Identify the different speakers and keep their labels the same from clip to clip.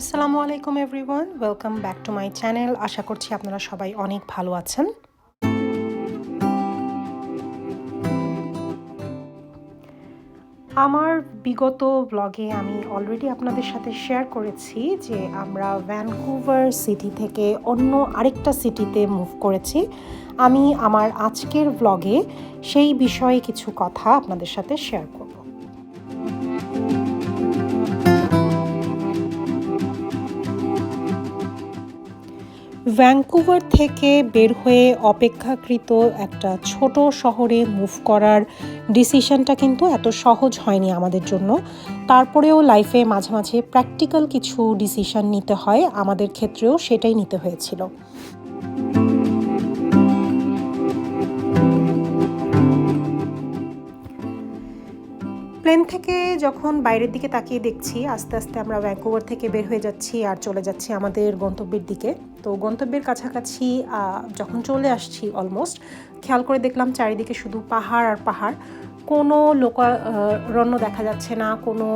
Speaker 1: আসসালামু আলাইকুম everyone, welcome back to my channel. আশা করছি আপনারা সবাই অনেক ভালো আছেন। আমার বিগত ব্লগে আমি অলরেডি আপনাদের সাথে শেয়ার করেছি যে আমরা ভ্যানকুভার সিটি থেকে অন্য আরেকটা সিটিতে মুভ করেছি। আমি আমার আজকের ব্লগে সেই বিষয়ে কিছু কথা আপনাদের সাথে শেয়ার করব। ভ্যাঙ্কুভার থেকে বের হয়ে অপেক্ষাকৃত একটা ছোট শহরে মুভ করার ডিসিশনটা কিন্তু এত সহজ হয়নি আমাদের জন্য। তারপরেও লাইফে মাঝে মাঝে প্র্যাকটিক্যাল কিছু ডিসিশন নিতে হয়, আমাদের ক্ষেত্রেও সেটাই নিতে হয়েছিল। প্লেন থেকে যখন বাইরের দিকে তাকিয়ে দেখছি, আস্তে আস্তে আমরা ভ্যাঙ্কুভার থেকে বের হয়ে যাচ্ছি আর চলে যাচ্ছি আমাদের গন্তব্যের দিকে। তো গন্তব্যের কাছাকাছি যখন চলে আসছি অলমোস্ট খেয়াল করে দেখলাম চারিদিকে শুধু পাহাড় আর পাহাড়। কোনো লোকারণ্য দেখা যাচ্ছে না, কোনো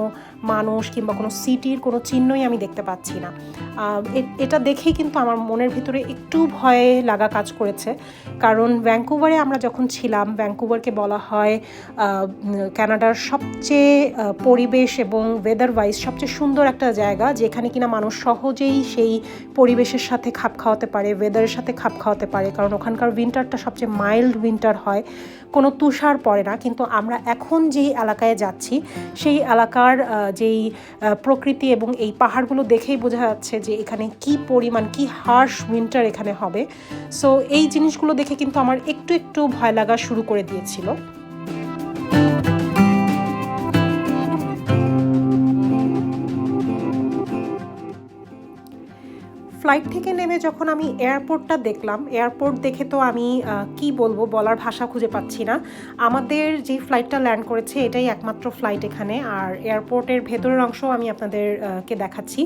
Speaker 1: মানুষ কিংবা কোনো সিটির কোনো চিহ্নই আমি দেখতে পাচ্ছি না। এটা দেখেই কিন্তু আমার মনের ভিতরে একটু ভয়ে লাগা কাজ করেছে। কারণ ভ্যাঙ্কুভারে আমরা যখন ছিলাম ভ্যাঙ্কুভারকে বলা হয় কানাডার সবচেয়ে পরিবেশ এবং ওয়েদার ওয়াইজ সবচেয়ে সুন্দর একটা জায়গা, যেখানে কিনা মানুষ সহজেই সেই পরিবেশের সাথে খাপ খাওয়াতে পারে ওয়েদারের সাথে খাপ খাওয়াতে পারে। কারণ ওখানকার উইন্টারটা সবচেয়ে মাইল্ড উইন্টার হয়। কোনো তুষার পড়ে না, কিন্তু আমরা এখন যেই এলাকায় যাচ্ছি, সেই এলাকার যেই প্রকৃতি এবং এই পাহাড়গুলো দেখেই বোঝা যাচ্ছে যে এখানে কি পরিমাণ, কি হার্শ উইন্টার এখানে হবে। সো এই জিনিসগুলো দেখে কিন্তু আমার একটু একটু ভয় লাগা শুরু করে দিয়েছিল। ফ্লাইট থেকে নেমে যখন আমি এয়ারপোর্টটা দেখলাম এয়ারপোর্ট দেখে তো আমি কি বলব বলার ভাষা খুঁজে পাচ্ছি না। আমাদের যে ফ্লাইটটা ল্যান্ড করেছে, এটাই একমাত্র ফ্লাইট এখানে। আর এয়ারপোর্টের ভেতরের অংশ আমি আপনাদেরকে দেখাচ্ছি।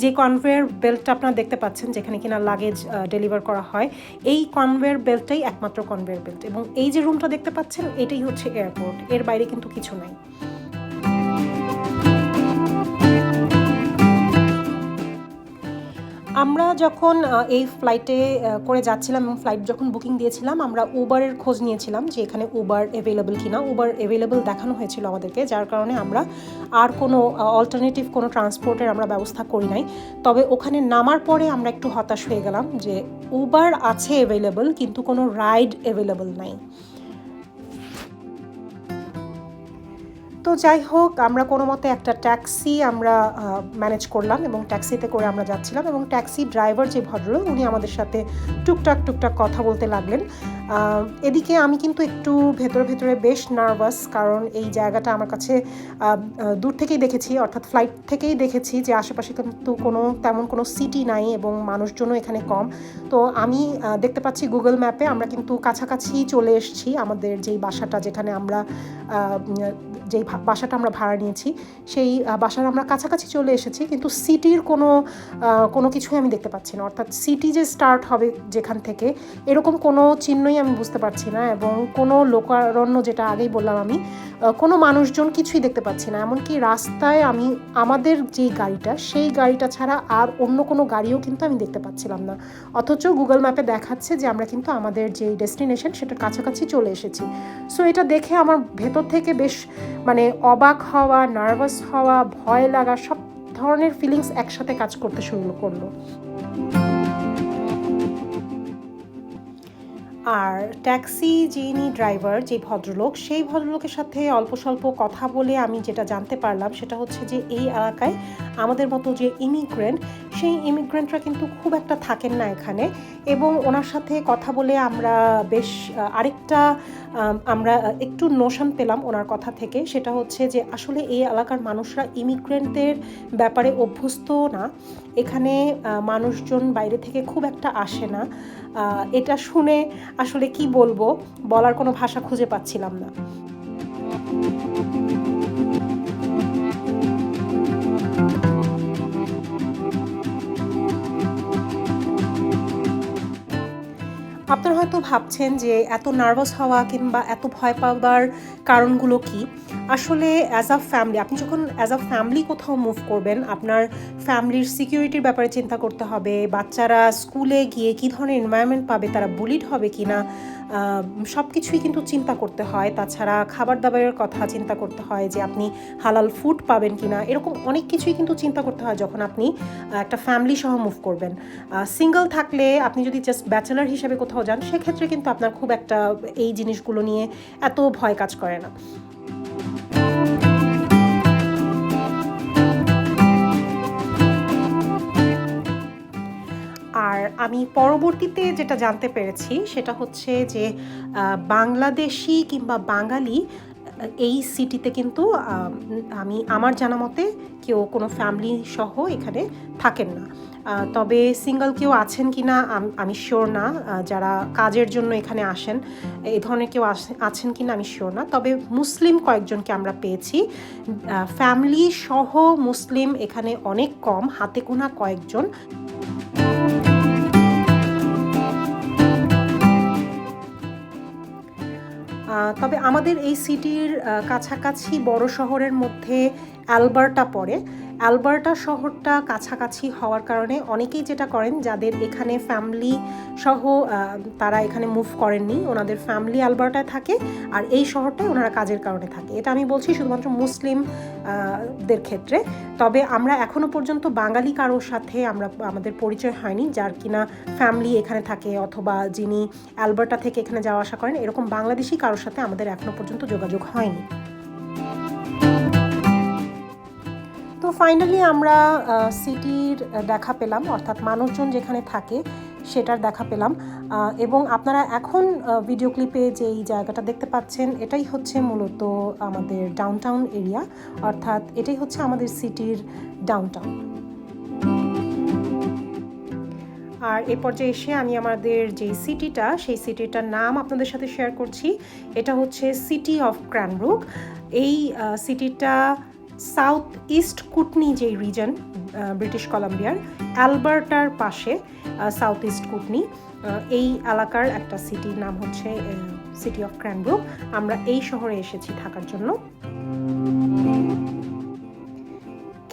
Speaker 1: যে কনভেয়ার বেল্টটা আপনারা দেখতে পাচ্ছেন, যেখানে কিনা লাগেজ ডেলিভার করা হয়, এই কনভেয়ার বেল্টটাই একমাত্র কনভেয়ার বেল্ট এবং এই যে রুমটা দেখতে পাচ্ছেন, এটাই হচ্ছে এয়ারপোর্ট এর বাইরে কিন্তু কিছু নাই। আমরা যখন এই ফ্লাইটে করে যাচ্ছিলাম এবং ফ্লাইট যখন বুকিং দিয়েছিলাম, আমরা উবারের খোঁজ নিয়েছিলাম যে এখানে উবার অ্যাভেলেবল কিনা। উবার অ্যাভেলেবল দেখানো হয়েছিল আমাদেরকে, যার কারণে আমরা আর কোনো অল্টারনেটিভ কোনো ট্রান্সপোর্টের আমরা ব্যবস্থা করি নাই। তবে ওখানে নামার পরে আমরা একটু হতাশ হয়ে গেলাম যে উবার আছে অ্যাভেলেবল কিন্তু কোনো রাইড অ্যাভেলেবল নাই। তো যাই হোক, আমরা কোনো মতে একটা ট্যাক্সি আমরা ম্যানেজ করলাম এবং ট্যাক্সিতে করে আমরা যাচ্ছিলাম এবং ট্যাক্সি ড্রাইভার যে ভদ্রলোক, উনি আমাদের সাথে টুকটাক টুকটাক কথা বলতে লাগলেন। এদিকে আমি কিন্তু একটু ভেতরে ভেতরে বেশ নার্ভাস কারণ এই জায়গাটা আমার কাছে দূর থেকেই দেখেছি, অর্থাৎ ফ্লাইট থেকেই দেখেছি যে আশেপাশে কিন্তু কোনো, তেমন কোনো সিটি নাই এবং মানুষজনও এখানে কম। তো আমি দেখতে পাচ্ছি গুগল ম্যাপে আমরা কিন্তু কাছাকাছি চলে এসেছি আমাদের যেই বাসাটা যেখানে আমরা যেই বাসাটা আমরা ভাড়া নিয়েছি, সেই বাসার আমরা কাছাকাছি চলে এসেছি, কিন্তু সিটির কোনো কোনো কিছুই আমি দেখতে পাচ্ছি না। অর্থাৎ সিটি যে স্টার্ট হবে যেখান থেকে, এরকম কোনো চিহ্নই আমি বুঝতে পারছি না এবং কোনো লোকারণ্য যেটা আগেই বললাম আমি কোনো মানুষজন কিছুই দেখতে পাচ্ছি না। এমনকি রাস্তায় আমি, আমাদের যে গাড়িটা, সেই গাড়িটা ছাড়া আর অন্য কোনো গাড়িও কিন্তু আমি দেখতে পাচ্ছিলাম না। অথচ গুগল ম্যাপে দেখাচ্ছে যে আমরা কিন্তু আমাদের যে ডেস্টিনেশন সেটার কাছাকাছি চলে এসেছি। সো এটা দেখে আমার ভেতর থেকে বেশ মানে অবাক হওয়া, নার্ভাস হওয়া, ভয় লাগা, সব ধরনের ফিলিংস একসাথে কাজ করতে শুরু করল। আর ট্যাক্সি যিনি ড্রাইভার, যে ভদ্রলোক, সেই ভদ্রলোকের সাথে অল্প স্বল্প কথা বলে আমি যেটা জানতে পারলাম সেটা হচ্ছে যে এই এলাকায় আমাদের মতো যে ইমিগ্রেন্ট সেই ইমিগ্রেন্টরা কিন্তু খুব একটা থাকেন না এখানে এবং ওনার সাথে কথা বলে আমরা বেশ আরেকটা আমরা একটু নোশন পেলাম ওনার কথা থেকে। সেটা হচ্ছে যে আসলে এই এলাকার মানুষরা ইমিগ্রেন্টদের ব্যাপারে অভ্যস্ত না। এখানে মানুষজন বাইরে থেকে খুব একটা আসে না। এটা শুনে আসলে কি বলব? বলার কোনো ভাষা খুঁজে পাচ্ছিলাম না। আপনারা হয়তো ভাবছেন যে এত নার্ভাস হওয়া কিংবা এত ভয় পাওয়ার কারণগুলো কি? আসলে অ্যাজ আ ফ্যামিলি আপনি যখন অ্যাজ আ ফ্যামিলি কোথাও মুভ করবেন, আপনার ফ্যামিলির সিকিউরিটির ব্যাপারে চিন্তা করতে হবে, বাচ্চারা স্কুলে গিয়ে কী ধরনের এনভায়রনমেন্ট পাবে, তারা বুলিড হবে কি না সব কিছুই কিন্তু চিন্তা করতে হয়। তাছাড়া খাবার দাবারের কথা চিন্তা করতে হয় যে আপনি হালাল ফুড পাবেন কি না এরকম অনেক কিছুই কিন্তু চিন্তা করতে হয় যখন আপনি একটা ফ্যামিলি সহ মুভ করবেন। সিঙ্গেল থাকলে আপনি যদি জাস্ট ব্যাচেলার হিসেবে কোথাও যান, সেক্ষেত্রে কিন্তু আপনার খুব একটা এই জিনিসগুলো নিয়ে এত ভয় কাজ করে না। আর আমি পরবর্তীতে যেটা জানতে পেরেছি সেটা হচ্ছে যে বাংলাদেশি কিংবা বাঙালি এই সিটিতে কিন্তু, আমি আমার জানা মতে কেউ কোনো ফ্যামিলি সহ এখানে থাকেন না। তবে সিঙ্গল কেউ আছেন কি না আমি শিওর না। যারা কাজের জন্য এখানে আসেন এই ধরনের কেউ আছেন কি না আমি শিওর না। তবে মুসলিম কয়েকজনকে আমরা পেয়েছি। ফ্যামিলি সহ মুসলিম এখানে অনেক কম, হাতে কোনা কয়েকজন। তবে আমাদের এই সিটির কাছাকাছি বড় শহরের মধ্যে অ্যালবার্টা পড়ে। অ্যালবার্টা শহরটা কাছাকাছি হওয়ার কারণে অনেকেই যেটা করেন, যাদের এখানে ফ্যামিলি সহ তারা এখানে মুভ করেননি, ওনাদের ফ্যামিলি অ্যালবার্টায় থাকে আর এই শহরটায় ওনারা কাজের কারণে থাকে। এটা আমি বলছি শুধুমাত্র মুসলিম দের ক্ষেত্রে। তবে আমরা এখনও পর্যন্ত বাঙালি কারোর সাথে আমরা, আমাদের পরিচয় হয়নি, যার কিনা ফ্যামিলি এখানে থাকে অথবা যিনি অ্যালবার্টা থেকে এখানে যাওয়া আসা করেন, এরকম বাংলাদেশি কারোর সাথে আমাদের এখনও পর্যন্ত যোগাযোগ হয়নি। তো ফাইনালি আমরা সিটির দেখা পেলাম, অর্থাৎ মানুষজন যেখানে থাকে সেটার দেখা পেলাম। এবং আপনারা এখন ভিডিও ক্লিপে যে এই জায়গাটা দেখতে পাচ্ছেন, এটাই হচ্ছে মূলত আমাদের ডাউনটাউন এরিয়া অর্থাৎ এটাই হচ্ছে আমাদের সিটির ডাউনটাউন আর এ পর্যায়ে এসে আমি আমাদের যে সিটিটা সেই সিটিটার নাম আপনাদের সাথে শেয়ার করছি। এটা হচ্ছে সিটি অফ ক্র্যানব্রুক এই সিটিটা সাউথ ইস্ট কুটনি যে রিজন ব্রিটিশ কলাম্বিয়ার, অ্যালবার্টার পাশে সাউথ ইস্ট কুটনি এই এলাকার একটা সিটির নাম হচ্ছে সিটি অফ ক্র্যানব্রুক আমরা এই শহরে এসেছি থাকার জন্য।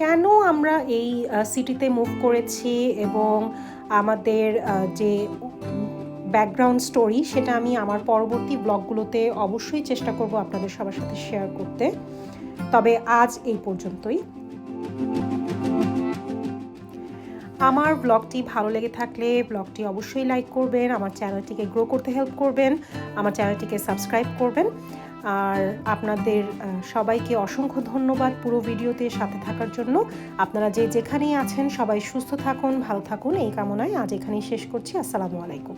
Speaker 1: কেন আমরা এই সিটিতে মুভ করেছি এবং আমাদের যে ব্যাকগ্রাউন্ড স্টোরি সেটা আমি আমার পরবর্তী ব্লগগুলোতে অবশ্যই চেষ্টা করব আপনাদের সবার সাথে শেয়ার করতে। তবে আজ এই পর্যন্তই। আমার ব্লগটি ভালো লেগে থাকলে ব্লগটি অবশ্যই লাইক করবেন, আমার চ্যানেলটিকে গ্রো করতে হেল্প করবেন, আমার চ্যানেলটিকে সাবস্ক্রাইব করবেন। আর আপনাদের সবাইকে অসংখ্য ধন্যবাদ পুরো ভিডিওতে সাথে থাকার জন্য। আপনারা যে যেখানেই আছেন সবাই সুস্থ থাকুন, ভালো থাকুন, এই কামনায় আজ এখানেই শেষ করছি। আসসালামু আলাইকুম।